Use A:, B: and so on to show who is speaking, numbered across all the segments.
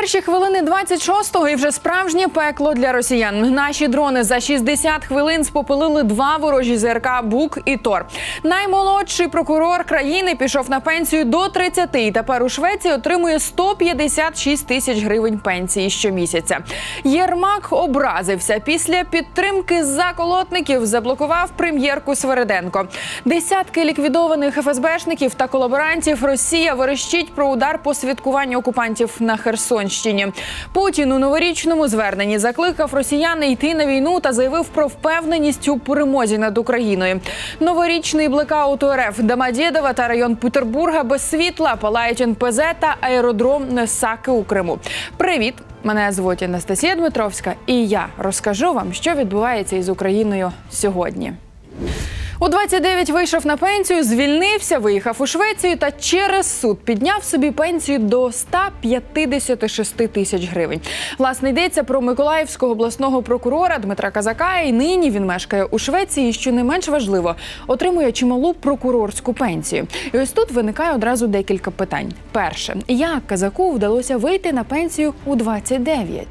A: Перші хвилини 26-го і вже справжнє пекло для росіян. Наші дрони за 60 хвилин спопилили два ворожі ЗРК Бук і Тор. Наймолодший прокурор країни пішов на пенсію до 30 і тепер у Швеції отримує 156 тисяч гривень пенсії щомісяця. Єрмак образився після підтримки заколотників. Заблокував прем'єрку Свериденко. Десятки ліквідованих ФСБшників та колаборантів Росія верещить про удар по святкуванню окупантів на Херсонщині. Путін у новорічному зверненні закликав росіян йти на війну та заявив про впевненість у перемозі над Україною. Новорічний блекаут РФ Домодєдова та район Петербурга без світла палають НПЗ та аеродром Саки у Криму. Привіт! Мене звуть Анастасія Дмитровська, і я розкажу вам, що відбувається із Україною сьогодні. У 29 вийшов на пенсію, звільнився, виїхав у Швецію та через суд підняв собі пенсію до 156 тисяч гривень. Власне йдеться про Миколаївського обласного прокурора Дмитра Казака. І нині він мешкає у Швеції. і, Що не менш важливо, отримує чималу прокурорську пенсію. І ось тут виникає одразу декілька питань. Перше, як казаку вдалося вийти на пенсію у 29?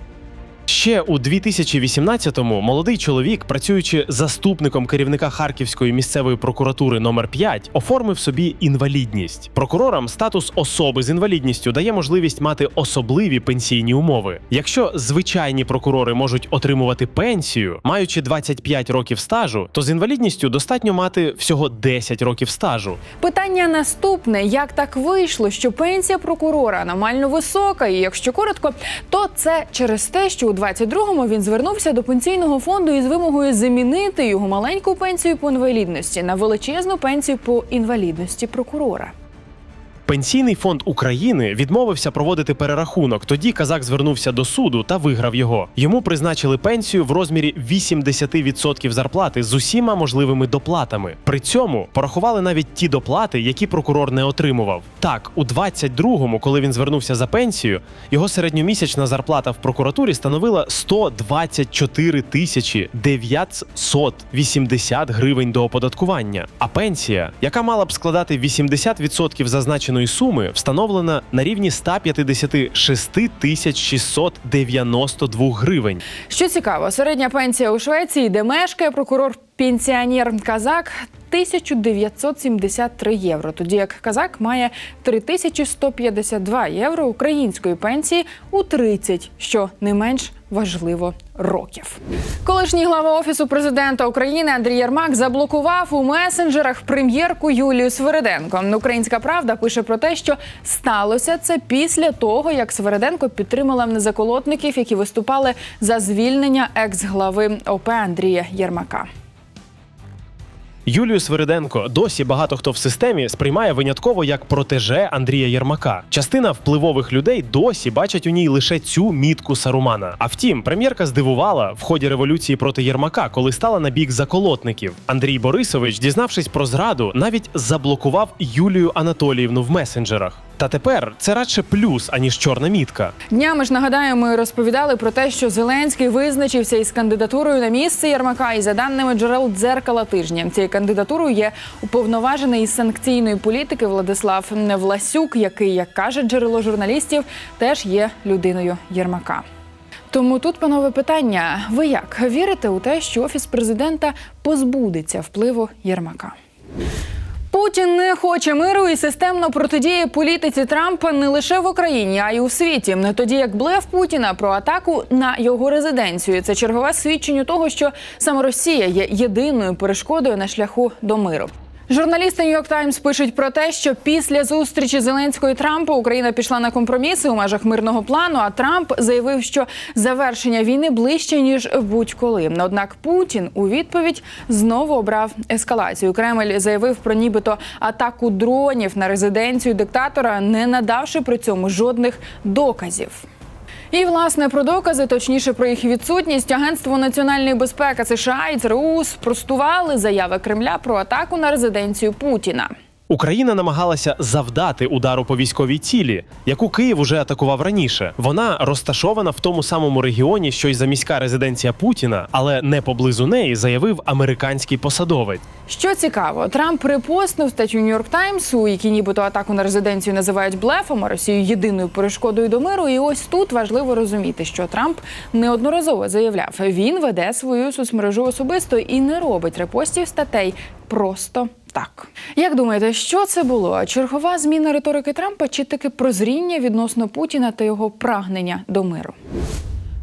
B: Ще у 2018-му молодий чоловік, працюючи заступником керівника Харківської місцевої прокуратури номер 5 оформив собі інвалідність. Прокурорам статус особи з інвалідністю дає можливість мати особливі пенсійні умови. Якщо звичайні прокурори можуть отримувати пенсію, маючи 25 років стажу, то з інвалідністю достатньо мати всього 10 років стажу.
A: Питання наступне: як так вийшло, що пенсія прокурора аномально висока? І якщо коротко, то це через те, що у 22-му він звернувся до пенсійного фонду із вимогою замінити його маленьку пенсію по інвалідності на величезну пенсію по інвалідності прокурора.
B: Пенсійний фонд України відмовився проводити перерахунок. Тоді казак звернувся до суду та виграв його. Йому призначили пенсію в розмірі 80% зарплати з усіма можливими доплатами. При цьому порахували навіть ті доплати, які прокурор не отримував. Так, у 22-му, коли він звернувся за пенсію, його середньомісячна зарплата в прокуратурі становила 124 тисячі 980 гривень до оподаткування. А пенсія, яка мала б складати 80% зазначеної суми, встановлена на рівні 156 тисяч 692 гривень.
A: Що цікаво, середня пенсія у Швеції, де мешкає прокурор пенсіонер казак. 1973 євро, тоді як казак має 3152 євро української пенсії у 30, що не менш важливо років. Колишній глава офісу президента України Андрій Єрмак заблокував у месенджерах прем'єрку Юлію Свериденко. Українська правда пише про те, що сталося це після того, як Свериденко підтримала незаколотників, які виступали за звільнення екс-глави ОП Андрія Єрмака.
B: Юлію Свириденко досі багато хто в системі сприймає винятково як протеже Андрія Єрмака. Частина впливових людей досі бачать у ній лише цю мітку Сарумана. А втім, прем'єрка здивувала в ході революції проти Єрмака, коли стала на бік заколотників. Андрій Борисович, дізнавшись про зраду, навіть заблокував Юлію Анатоліївну в месенджерах. Та тепер це радше плюс аніж чорна мітка.
A: Днями ж нагадаю, ми розповідали про те, що Зеленський визначився із кандидатурою на місце Єрмака. І за даними джерел дзеркала тижня, цією кандидатурою є уповноважений із санкційної політики Владислав Власюк, який, як каже джерело журналістів, теж є людиною Єрмака. Тому тут, панове, питання: ви як вірите у те, що офіс президента позбудеться впливу Єрмака? Путін не хоче миру і системно протидіє політиці Трампа не лише в Україні, а й у світі. Тоді як блеф Путіна про атаку на його резиденцію. Це чергове свідчення того, що саме Росія є єдиною перешкодою на шляху до миру. Журналісти Нью-Йорк Таймс пишуть про те, що після зустрічі Зеленського і Трампа Україна пішла на компроміси у межах мирного плану. А Трамп заявив, що завершення війни ближче ніж будь-коли. Однак Путін у відповідь знову обрав ескалацію. Кремль заявив про нібито атаку дронів на резиденцію диктатора, не надавши при цьому жодних доказів. І власне про докази, точніше про їх відсутність, агентство національної безпеки США і ЦРУ спростували заяви Кремля про атаку на резиденцію Путіна.
B: Україна намагалася завдати удару по військовій цілі, яку Київ уже атакував раніше. Вона розташована в тому самому регіоні, що й заміська резиденція Путіна, але не поблизу неї заявив американський посадовець.
A: Що цікаво, Трамп репостнув статтю Нью-Йорк Таймс, у нібито атаку на резиденцію називають блефом, а Росію єдиною перешкодою до миру. І ось тут важливо розуміти, що Трамп неодноразово заявляв, він веде свою соцмережу особисто і не робить репостів статей просто. Так, як думаєте, що це було? Чергова зміна риторики Трампа чи таки прозріння відносно Путіна та його прагнення до миру?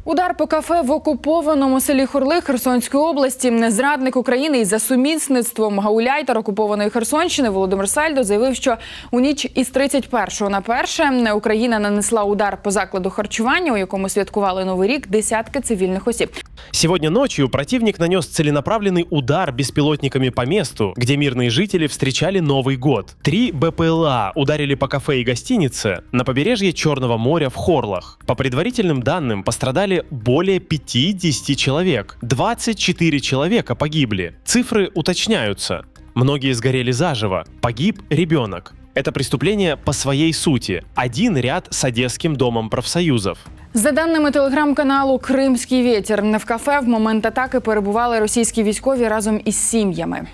A: Удар по кафе в окупованому селі Хорли Херсонської області. Зрадник України із за сумісництвом гауляйтер окупованої Херсонщини Володимир Сальдо заявив, що у ніч із 31 на 1 Україна нанесла удар по закладу харчування, у якому святкували новий рік десятки цивільних осіб.
B: Сегодня ночью противник нанес целенаправленный удар беспилотниками по месту, где мирные жители встречали Новый год. Три БПЛА ударили по кафе и гостинице на побережье Черного моря в Хорлах. По предварительным данным, пострадали более 50 человек. 24 человека погибли. Цифры уточняются. Многие сгорели заживо. Погиб ребенок. Это преступление по своей сути. Один ряд с Одесским домом профсоюзов.
A: За даними телеграм-каналу Кримський вітер, не в кафе в момент атаки перебували російські військові разом із сім'ями.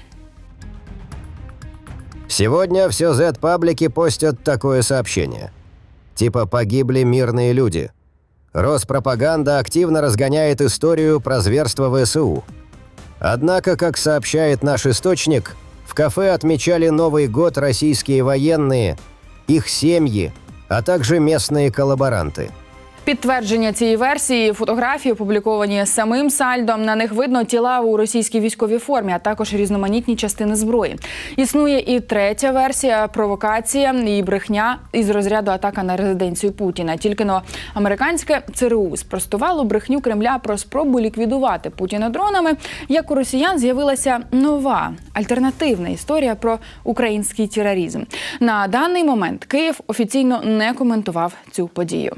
C: Сегодня все Z-паблики постят такое сообщение. Типа погибли мирные люди. Роспропаганда активно разгоняет историю про зверство ВСУ. Однако, как сообщает наш источник, в кафе отмечали Новый год российские военные, их семьи, а также местные коллаборанты.
A: Підтвердження цієї версії фотографії опубліковані самим Сальдом. На них видно тіла у російській військовій формі, а також різноманітні частини зброї. Існує і третя версія провокація і брехня із розряду атака на резиденцію Путіна. Тільки но американське ЦРУ спростувало брехню Кремля про спробу ліквідувати Путіна дронами. Як у росіян з'явилася нова альтернативна історія про український тероризм. На даний момент Київ офіційно не коментував цю подію.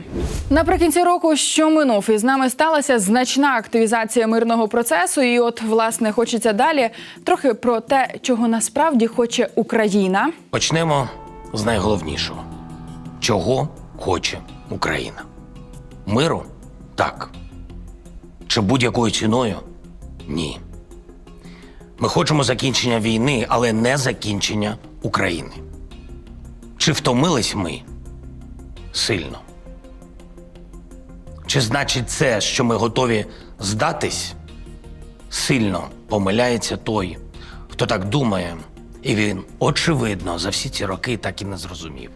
A: Наприкінці року, що минув, із нами сталася значна активізація мирного процесу. І от, власне, хочеться далі трохи про те, чого насправді хоче Україна.
D: Почнемо з найголовнішого: чого хоче Україна? Миру? Так. Чи будь-якою ціною? Ні. Ми хочемо закінчення війни, але не закінчення України. Чи втомились ми? Сильно. Чи значить це, що ми готові здатись? Сильно помиляється той, хто так думає, і він, очевидно, за всі ці роки так і не зрозумів,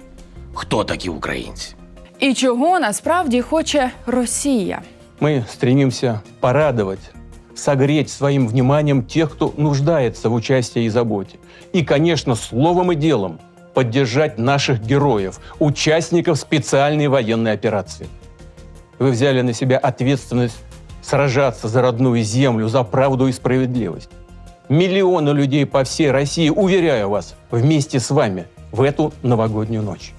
D: хто такі українці.
A: І чого насправді хоче Росія.
E: Мы стремимся порадовать, согреть своим вниманием тех, кто нуждается в участии и заботе. И, конечно, словом и делом поддержать наших героев, участников специальной военной операции. Вы взяли на себя ответственность сражаться за родную землю, за правду и справедливость. Миллионы людей по всей России, уверяю вас, вместе с вами в эту новогоднюю ночь.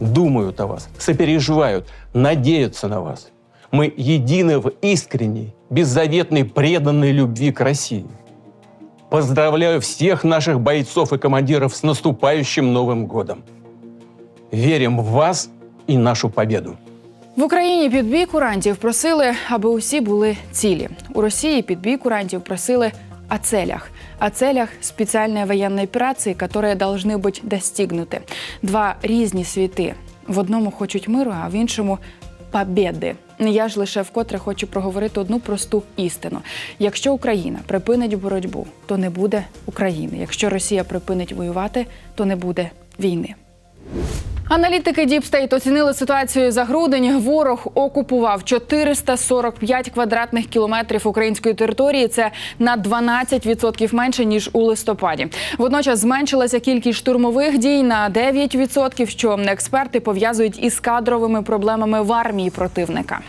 E: Думают о вас, сопереживают, надеются на вас. Мы едины в искренней, беззаветной, преданной любви к России. Поздравляю всех наших бойцов и командиров с наступающим Новым годом. Верим в вас и нашу победу.
A: В Україні під бій курантів просили, аби усі були цілі. У Росії під бій курантів просили о целях. О целях специальной военной операции, которые должны быть достигнуты. Два різні світи. В одному хочуть миру, а в іншому побєди. Я ж лише вкотре хочу проговорити одну просту істину: якщо Україна припинить боротьбу, то не буде України. Якщо Росія припинить воювати, то не буде війни. Аналітики Діпстейт оцінили ситуацію за грудень. Ворог окупував 445 квадратних кілометрів української території. Це на 12% менше ніж у листопаді. Водночас зменшилася кількість штурмових дій на 9%, що експерти пов'язують із кадровими проблемами в армії противника.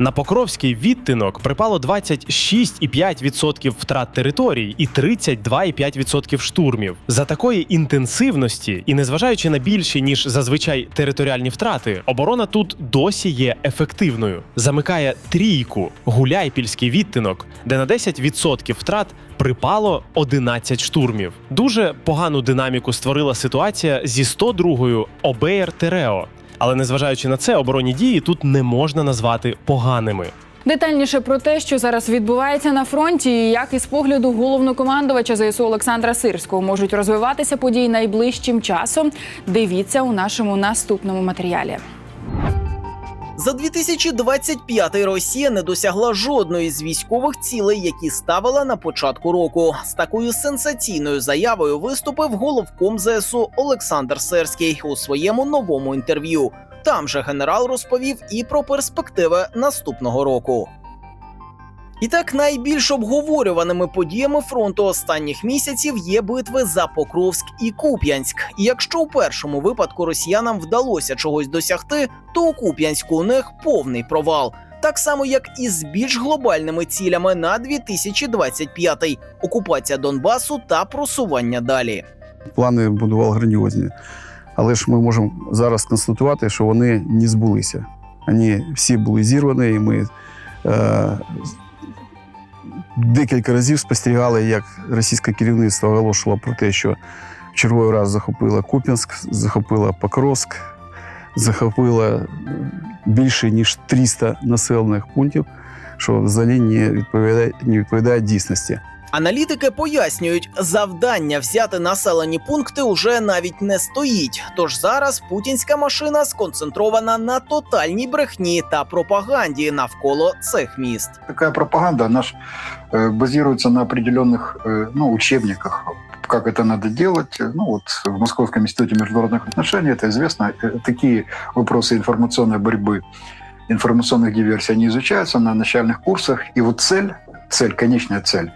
B: На Покровський відтинок припало 26,5% втрат територій і 32,5% штурмів. За такої інтенсивності і незважаючи на більші ніж зазвичай територіальні втрати, оборона тут досі є ефективною. Замикає трійку гуляйпільський відтинок, де на 10% втрат припало 11 штурмів. Дуже погану динаміку створила ситуація зі 102-ю Обеєр Терео. Але незважаючи на це, оборонні дії тут не можна назвати поганими.
A: Детальніше про те, що зараз відбувається на фронті, і як із погляду головнокомандувача ЗСУ Олександра Сирського можуть розвиватися події найближчим часом. Дивіться у нашому наступному матеріалі.
F: За 2025 Росія не досягла жодної з військових цілей, які ставила на початку року. З такою сенсаційною заявою виступив головком ЗСУ Олександр Серський у своєму новому інтерв'ю. Там же генерал розповів і про перспективи наступного року. І так найбільш обговорюваними подіями фронту останніх місяців є битви за Покровськ і Куп'янськ. І якщо у першому випадку росіянам вдалося чогось досягти, то у Куп'янську у них повний провал. Так само, як і з більш глобальними цілями на 2025 – окупація Донбасу та просування далі.
G: плани будував грандіозні. Але ж ми можемо зараз констатувати, що вони не збулися. Вони всі були зірвані, і ми е, декілька разів спостерігали, як російське керівництво оголошувало про те, що в черговий раз захопила Куп'янськ, захопила Покровськ, захопила більше ніж 300 населених пунктів, що взагалі не відповідає, не відповідає дійсності.
F: Аналітики пояснюють, завдання взяти населені пункти уже навіть не стоїть. Тож зараз путінська машина сконцентрована на тотальній брехні та пропаганді навколо цих міст.
H: такая пропаганда, она ж, э, базируется на определенных э, ну, учебниках, как это надо делать. Ну вот в Московском институте международных отношений это известно. Э, Такие вопросы информационной борьбы, информационных диверсий, они изучаются на начальных курсах. И вот цель, цель, конечная цель,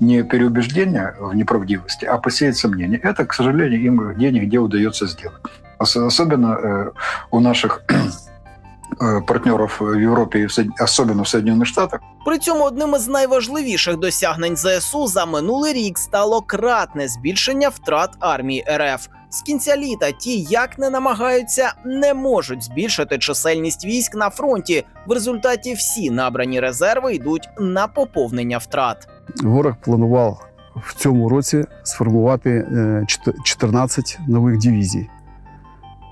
H: не переубеждение в неправдивости, а посеять сомнения. Это, к сожалению, им где нигде удается сделать. Ос- Особенно э, у наших э, партнеров в Европе, и в Соед- особенно в Соединенных Штатах,
F: При цьому одним із найважливіших досягнень ЗСУ за минулий рік стало кратне збільшення втрат армії РФ. З кінця літа ті, як не намагаються, не можуть збільшити чисельність військ на фронті. В результаті всі набрані резерви йдуть на поповнення втрат.
G: Ворог планував в цьому році сформувати е, 14 нових дивізій.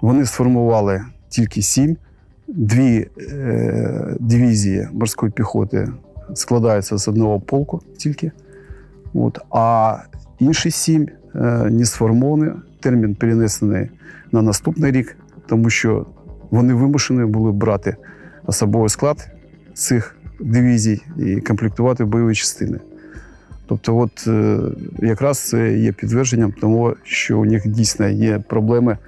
G: Вони сформували тільки 7. Дві е, дивізії морської піхоти складаються з одного полку тільки. От, а інші сім е, не сформовані. Термін перенесений на наступний рік, тому що вони вимушені були брати особовий склад цих дивізій і комплектувати бойові частини. Тобто, от е, якраз це є підтвердженням того, що у них дійсно є проблеми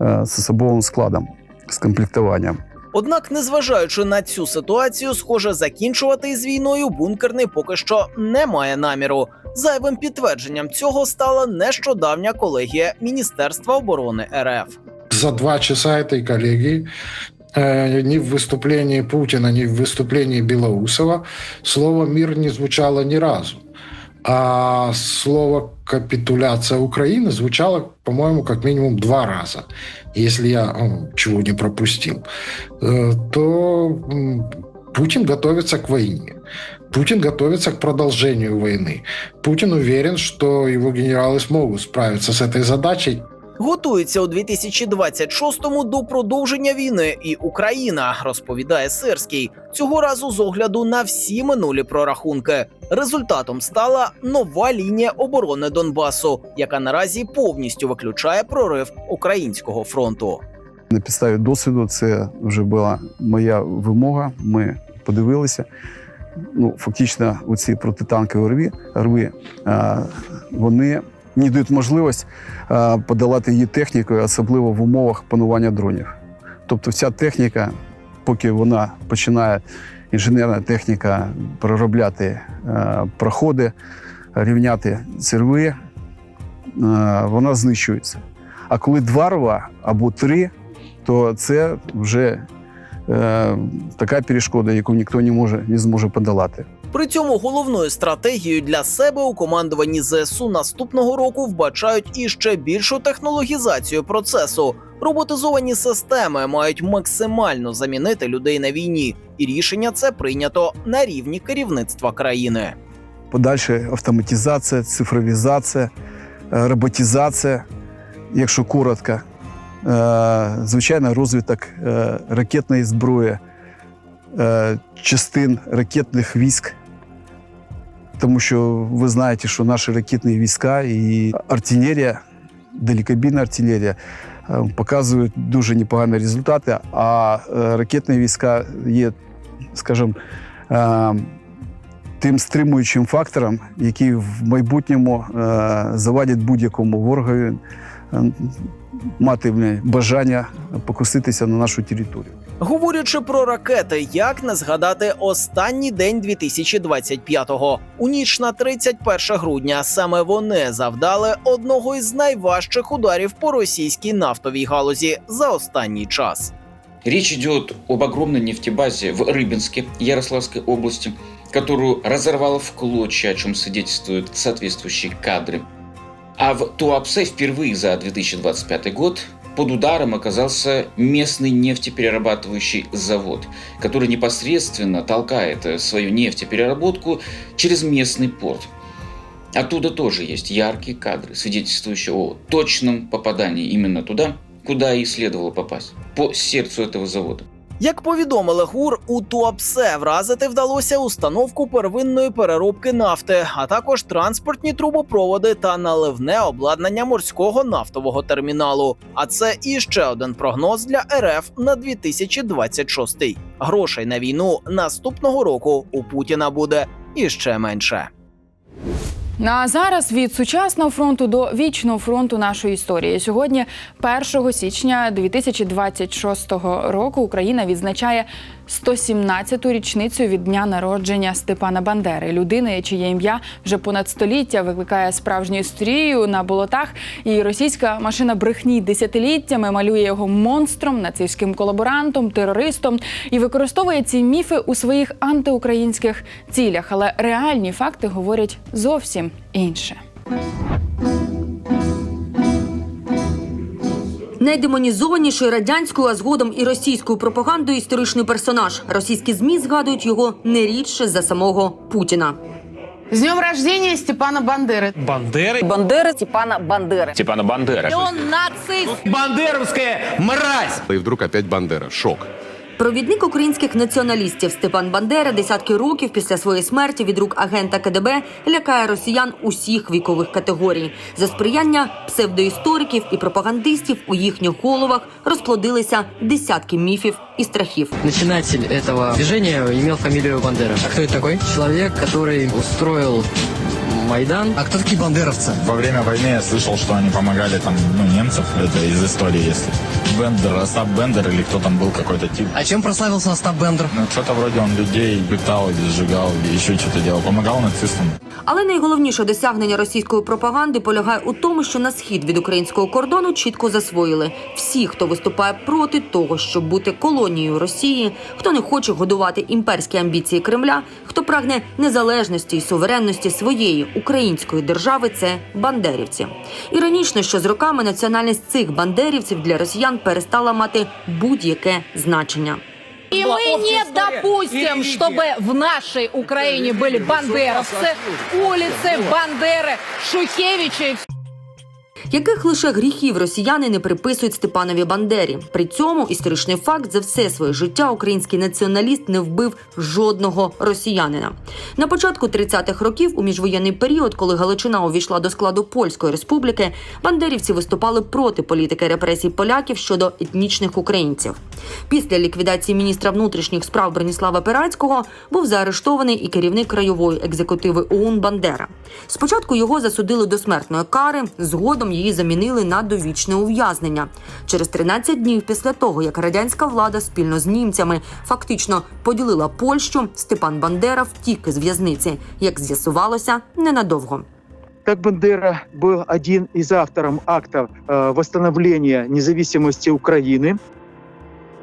G: е, з особовим складом, з комплектуванням.
F: Однак, незважаючи на цю ситуацію, схоже, закінчувати із війною бункерний поки що не має наміру. Зайвим підтвердженням цього стала нещодавня колегія Міністерства оборони РФ.
I: за два часа этой коллегии э, ни в выступлении Путина, ни в выступлении Белоусова слово «мир» не звучало ни разу. А слово «капитуляция Украины» звучало, по-моему, как минимум два раза. Если я м, чего не пропустил, Э, то м, Путин готовится к войне. Путин готовится к продолжению войны. Путин уверен, что его генералы смогут справиться с этой задачей
F: Готується у 2026-му до продовження війни і Україна, розповідає Сирський. Цього разу з огляду на всі минулі прорахунки. Результатом стала нова лінія оборони Донбасу, яка наразі повністю виключає прорив українського фронту.
G: На підставі досвіду це вже була моя вимога. Ми подивилися. Ну, фактично, оці протитанкові рви, рви вони не дають можливість а, подолати її технікою, особливо в умовах панування дронів. Тобто, вся техніка, поки вона починає інженерна техніка проробляти а, проходи, рівняти ці рви, вона знищується. А коли два рва або три, то це вже е, така перешкода, яку ніхто не може не зможе подолати.
F: При цьому головною стратегією для себе у командуванні ЗСУ наступного року вбачають іще більшу технологізацію процесу. Роботизовані системи мають максимально замінити людей на війні, і рішення це прийнято на рівні керівництва країни.
G: Подальше автоматизація, цифровізація, е, роботизація, якщо коротко, Е, звичайно, розвиток е, ракетної зброї, частин ракетних військ. Тому що ви знаєте, що наші ракетні війська і артилерія, далекобійна артилерія е, показують дуже непогані результати, а е, ракетні війська є, скажімо, е, тим стримуючим фактором, який в майбутньому е, завадить будь-якому ворогові е, мати бажання покуситися на нашу територію.
F: Говорячи про ракети, як не згадати останній день 2025-го. У ніч на 31 грудня саме вони завдали одного із найважчих ударів по російській нафтовій галузі за останній час.
J: Речь идет об огромной нефтебазе в Рыбинске, Ярославской области, которую разорвало в клочья, о чем свидетельствуют соответствующие кадры. А в Туапсе впервые за 2025 год под ударом оказался местный нефтеперерабатывающий завод, который непосредственно толкает э, свою нефтепереработку через местный порт. Оттуда тоже есть яркие кадры, свидетельствующие о точном попадании именно туда, куда и следовало попасть, по сердцу этого завода.
F: Як повідомили ГУР, у Туапсе вразити вдалося установку первинної переробки нафти, а також транспортні трубопроводи та наливне обладнання морського нафтового терміналу. А це іще один прогноз для РФ на 2026. Грошей на війну наступного року у Путіна буде іще менше.
A: Ну, А зараз від сучасного фронту до вічного фронту нашої історії. Сьогодні, 1 січня 2026 року, Україна відзначає 117-ту річницю від дня народження Степана Бандери, людини, чиє ім'я вже понад століття викликає справжню історію на болотах. І російська машина брехні десятиліттями малює його монстром, нацистським колаборантом, терористом і використовує ці міфи у своїх антиукраїнських цілях. Але реальні факти говорять зовсім інше.
K: Найдемонізованіший радянською, а згодом і російською пропагандою історичний персонаж. Російські змі згадують його не рідше за самого Путіна.
L: С днем рождения Степана Бандеры.
B: Бандери?
K: Бандери Степана Бандери.
J: Степана Бандера.
K: Он нацист.
B: Бандеровская мразь!
M: И вдруг опять Бандера. Шок.
K: Провідник українських націоналістів Степан Бандера десятки років після своєї смерті від рук агента КДБ лякає росіян усіх вікових категорій. За сприяння псевдоісториків і пропагандистів у їхніх головах розплодилися десятки міфів і страхів.
L: Начинатель этого движения имел фамилию Бандера. А кто это такой? Человек, который устроил Майдан. А кто такие бандеровцы?
M: Во время войны я слышал, что они помогали там, ну, немцев. Это из истории, если. Бендер, Остап Бендер или кто там был какой-то тип.
L: А чем прославился Остап Бендер?
M: Ну, что-то вроде он людей пытал сжигал, или еще что-то делал. Помогал нацистам.
K: Але найголовніше досягнення російської пропаганди полягає у тому, що на схід від українського кордону чітко засвоїли всі, хто виступає проти того, щоб бути колонією Росії, хто не хоче годувати імперські амбіції Кремля, хто прагне незалежності і суверенності своєї української держави, це бандерівці. Іронічно, що з роками національність цих бандерівців для росіян перестала мати будь-яке значення.
L: И мы не допустим, чтобы в нашей Украине были бандеровцы, улицы, Бандеры, Шухевичи.
K: яких лише гріхів росіяни не приписують Степанові Бандері. При цьому історичний факт за все своє життя український націоналіст не вбив жодного росіянина. На початку 30-х років, у міжвоєнний період, коли Галичина увійшла до складу Польської республіки, бандерівці виступали проти політики репресій поляків щодо етнічних українців. Після ліквідації міністра внутрішніх справ Броніслава Пирацького був заарештований і керівник краєвої екзекутиви ОУН Бандера. Спочатку його засудили до смертної кари, згодом її замінили на довічне ув'язнення. Через 13 днів після того, як радянська влада спільно з німцями фактично поділила Польщу, Степан Бандера втік із в'язниці. Як з'ясувалося, ненадовго.
N: Так Бандера был один из авторов акта э, восстановления независимости Украины.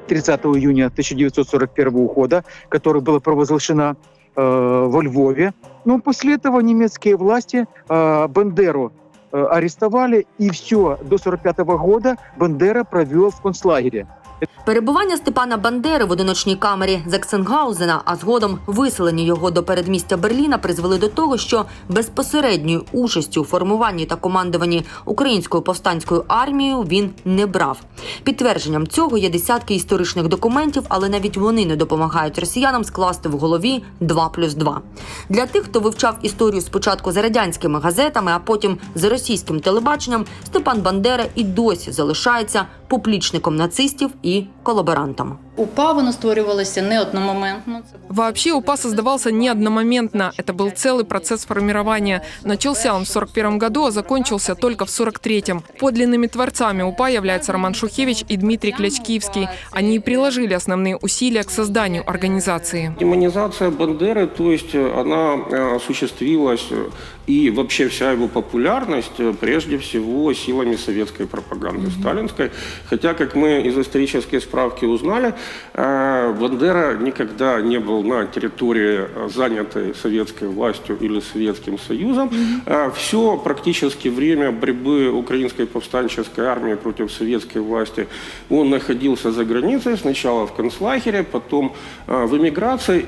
N: 30 июня 1941 года, которая была провозглашена э, во Львове. Но после этого немецкие власти э, Бандеру э, арестовали, и все, до 1945 года Бандера провел в концлагере.
K: Перебування Степана Бандери в одиночній камері Заксенгаузена, а згодом виселення його до передмістя Берліна призвели до того, що безпосередньою участю у формуванні та командуванні українською повстанською армією він не брав. Підтвердженням цього є десятки історичних документів, але навіть вони не допомагають росіянам скласти в голові 2 плюс 2. Для тих, хто вивчав історію спочатку за радянськими газетами, а потім за російським телебаченням, Степан Бандера і досі залишається поплічником нацистів і колаборантом.
L: УПА воно створювалося не одномоментно.
O: Вообще УПА создавался не одномоментно. Это был целый процесс формирования. Начался он в 41 году, а закончился только в 43-м. Подлинными творцами упа являются Роман Шухевич и Дмитрий Клячкивский. Они и приложили основные усилия к созданию организации.
P: Демонизация Бандеры, то есть э, она э, осуществилась, э, и вообще вся его популярность прежде всего силами советской пропаганды, сталинской. Хотя, как мы из исторической справки узнали, э, Бандера никогда не был на территории, э, занятой советской властью или Советским Союзом. Все практически время борьбы украинской повстанческой армии против советской власти он находился за границей, сначала в концлагере, потом э, в эмиграции.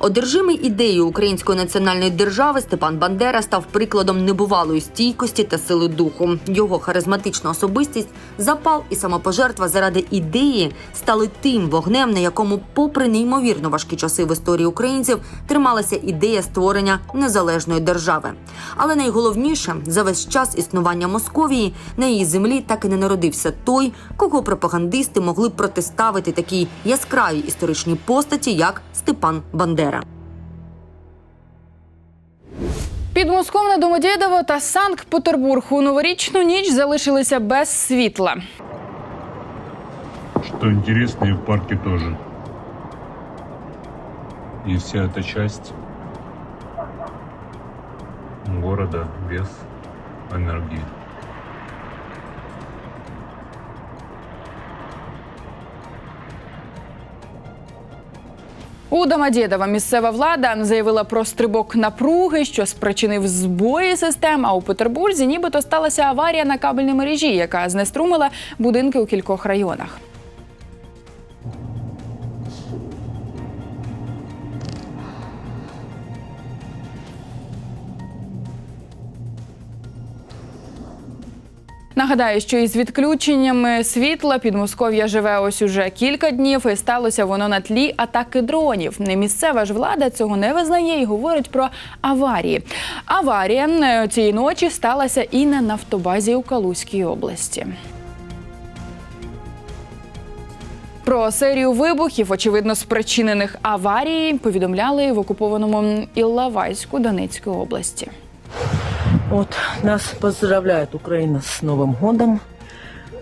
K: Одержимий ідеєю української національної держави Степан Бандера став прикладом небувалої стійкості та сили духу. Його харизматична особистість, запал і самопожертва заради ідеї стали тим вогнем, на якому, попри неймовірно важкі часи в історії українців, трималася ідея створення незалежної держави. Але найголовніше за весь час існування Московії на її землі так і не народився той, кого пропагандисти могли протиставити такій яскравій історичній постаті, як Степан Бандера.
A: Підмосковне Домодєдово та Санкт-Петербург у новорічну ніч залишилися без світла.
Q: Что интересно, и в парке тоже. И вся эта часть города без энергии.
A: У Домодєдова місцева влада заявила про стрибок напруги, що спричинив збої систем. А у Петербурзі нібито сталася аварія на кабельній мережі, яка знеструмила будинки у кількох районах. Нагадаю, що із відключеннями світла Підмосков'я живе ось уже кілька днів, і сталося воно на тлі атаки дронів. Місцева ж влада цього не визнає і говорить про аварії. Аварія е, цієї ночі сталася і на нафтобазі у Калузькій області. Про серію вибухів, очевидно, спричинених аварією, повідомляли в окупованому Іллавайську Донецької області.
R: Вот, нас поздравляет Украина с Новым годом.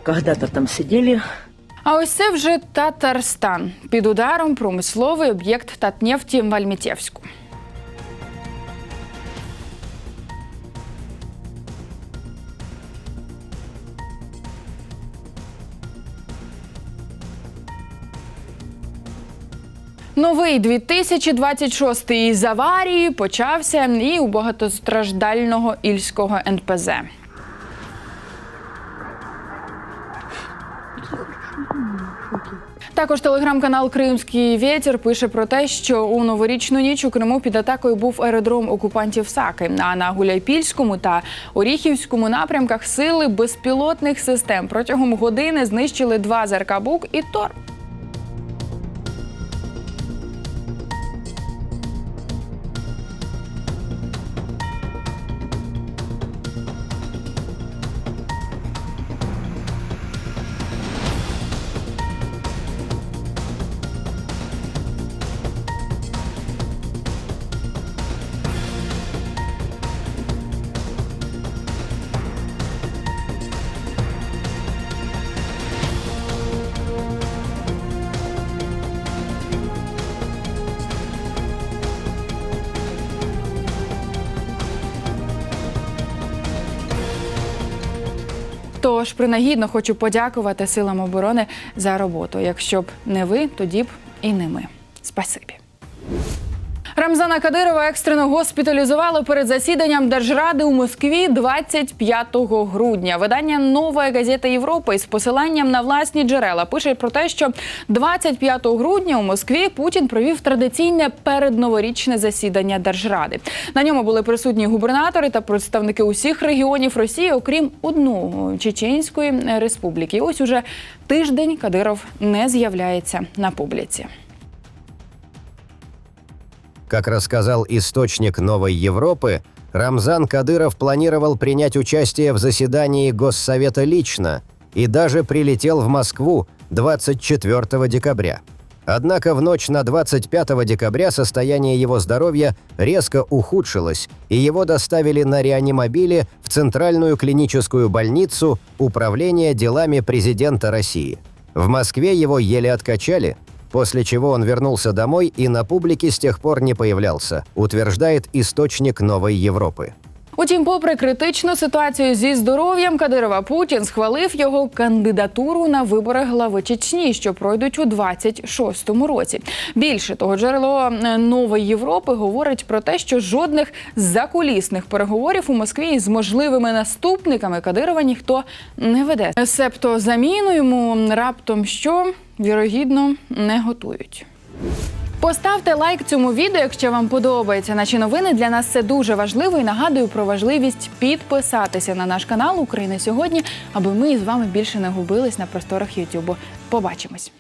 R: Когда-то там сидели.
A: А ось це вже Татарстан. Під ударом промисловий об'єкт Татнефті в Альмітєвську. Новий 2026 із аварії почався і у багатостраждального ільського НПЗ. Також телеграм-канал Кримський вітер пише про те, що у новорічну ніч у Криму під атакою був аеродром окупантів Саки. А на Гуляйпільському та Оріхівському напрямках сили безпілотних систем протягом години знищили два ЗРК «Бук» і Тор. Тож принагідно хочу подякувати силам оборони за роботу. Якщо б не ви, тоді б і не ми. Спасибі. Рамзана Кадирова екстрено госпіталізували перед засіданням Держради у Москві 25 грудня. Видання Нова газета Європи з посиланням на власні джерела пише про те, що 25 грудня у Москві Путін провів традиційне передноворічне засідання Держради. На ньому були присутні губернатори та представники усіх регіонів Росії, окрім одного Чеченської республіки. Ось уже тиждень Кадиров не з'являється на публіці.
C: Как рассказал источник «Новой Европы», Рамзан Кадыров планировал принять участие в заседании Госсовета лично и даже прилетел в Москву 24 декабря. Однако в ночь на 25 декабря состояние его здоровья резко ухудшилось, и его доставили на реанимобиле в Центральную клиническую больницу Управления делами президента России. В Москве его еле откачали, после чего он вернулся домой и на публике с тех пор не появлялся, утверждает источник «Новой Европы».
A: Утім, попри критичну ситуацію зі здоров'ям Кадирова, Путін схвалив його кандидатуру на вибори глави Чечні, що пройдуть у 26-му році. Більше того, джерело е, Нової Європи говорить про те, що жодних закулісних переговорів у Москві з можливими наступниками Кадирова ніхто не веде. Себто заміну йому раптом що вірогідно не готують. Поставте лайк цьому відео, якщо вам подобаються наші новини. Для нас це дуже важливо і нагадую про важливість підписатися на наш канал України сьогодні, аби ми з вами більше не губились на просторах Ютубу. Побачимось.